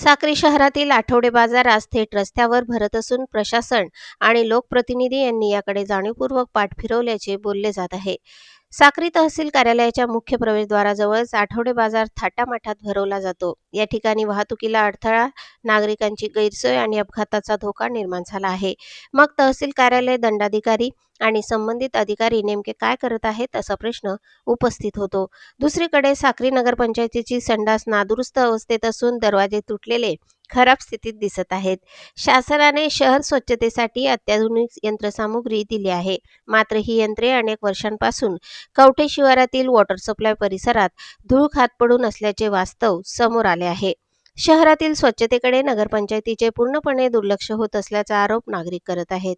साक्री शहरातील आठवडे बाजार आज थेट रस्त्यावर भरत असून प्रशासन आणि लोकप्रतिनिधी यांनी याकडे जाणीवपूर्वक पाठ फिरवल्याचे बोलले जात आहे. साक्री तहसील कार्यालयाच्या मुख्य प्रवेशद्वाराजवळच आठवडे बाजार थाटामाठात भरवला जातो. या ठिकाणी वाहतुकीला अडथळा नागरिकांची गैरसोय आणि अपघाताचा धोका निर्माण झाला आहे. मग तहसील कार्यालय दंडाधिकारी आणि संबंधित अधिकारी नेमके काय करत आहेत असा प्रश्न उपस्थित होतो. दुसरीकडे साक्री नगरपंचायतीची संडास नादुरुस्त अवस्थेत असून दरवाजे तुटलेले खराब स्थितीत दिसत आहेत. शासनाने शहर स्वच्छतेसाठी अत्याधुनिक यंत्रसामुग्री दिली आहे. मात्र ही यंत्रे अनेक वर्षांपासून कवठे शिवारातील वॉटर सप्लाय परिसरात धूळ खात पडून असल्याचे वास्तव समोर आले आहे. शहरातील स्वच्छतेकडे नगरपंचायतीचे पूर्णपणे दुर्लक्ष होत असल्याचा आरोप नागरिक करत आहेत.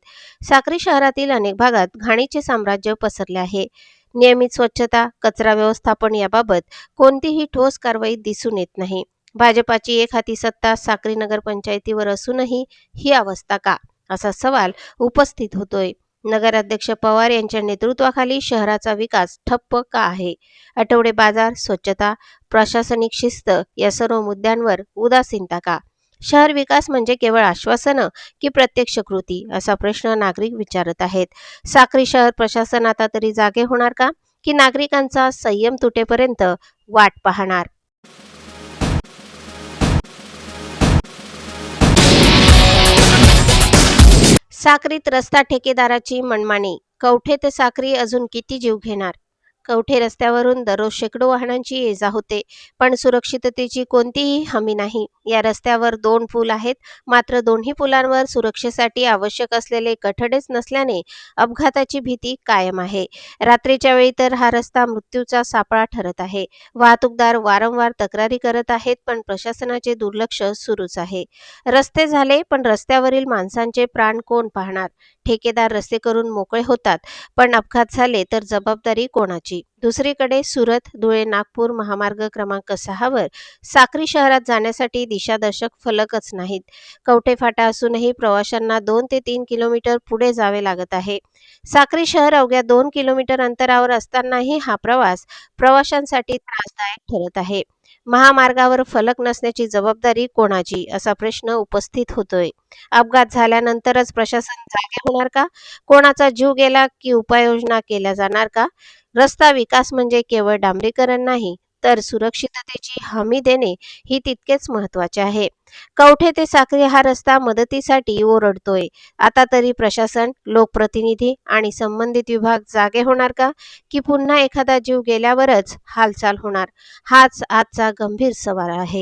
साक्री शहरातील अनेक भागात घाणीचे साम्राज्य पसरले आहे. नियमित स्वच्छता कचरा व्यवस्थापन याबाबत कोणतीही ठोस कारवाई दिसून येत नाही. भाजपाची एक हाती सत्ता साक्री नगरपंचायतीवर असूनही ही अवस्था का? असा सवाल उपस्थित होतोय. नगराध्यक्ष पवार यांच्या नेतृत्वाखाली शहराचा विकास ठप्प का आहे? आठवडे बाजार स्वच्छता प्रशासनिक शिस्त या सर्व मुद्द्यांवर उदासीनता का? शहर विकास म्हणजे केवळ आश्वासनं की प्रत्यक्ष कृती? असा प्रश्न नागरिक विचारत आहेत. साक्री शहर प्रशासन आता तरी जागे होणार का? की नागरिकांचा संयम तुटेपर्यंत वाट पाहणार? साक्रीत रस्ता ठेकेदाराची मनमानी कवठे ते साक्री अजून किती जीव घेणार? कवठे रस्त्यावरून दररोज शेकडो वाहनांची ये जा होते पण सुरक्षिततेची कोणतीही हमी नाही. या रस्त्यावर दोन पूल आहेत मात्र दोन्ही पुलांवर सुरक्षेसाठी आवश्यक असलेले कठडेच नसल्याने अपघाताची भीती कायम आहे. रात्रीच्या वेळी तर हा रस्ता मृत्यूचा सापळा ठरत आहे. वाहतूकदार वारंवार तक्रारी करत आहेत पण प्रशासनाचे दुर्लक्ष सुरूच आहे. रस्ते झाले पण रस्त्यावरील माणसांचे प्राण कोण पाहणार? ठेकेदार रस्ते करून मोकळे होतात पण अपघात झाले तर जबाबदारी कोणाची? दुसरीकडे सुरत धुळे नागपूर महामार्ग क्रमांक सहावर साक्री शहरात जाण्यासाठी दिशादर्शक फलकच नाहीत. कवठे फाटा असूनही प्रवाशांना दोन ते तीन किलोमीटर पुढे जावे लागत आहे. साक्री शहर अवघ्या दोन किलोमीटर अंतरावर असतानाही हा प्रवास प्रवाशांसाठी त्रासदायक ठरत आहे. महामार्गावर फलक नसण्याची जबाबदारी कोणाची? असा प्रश्न उपस्थित होतोय. अपघात झाल्यानंतरच प्रशासन जागे होणार का? कोणाचा जीव गेला की उपाययोजना केल्या जाणार का? रस्ता विकास म्हणजे केवळ डांबरीकरण नाही तर सुरक्षिततेची हमी देणे ही तितकेच महत्त्वाचे आहे. कवठे ते साखरे हा रस्ता मदतीसाठी ओरडतोय. आता तरी प्रशासन लोकप्रतिनिधी आणि संबंधित विभाग जागे होणार का? की पुन्हा एखादा जीव गेल्यावरच हालचाल होणार? हाच आजचा गंभीर सवाल आहे.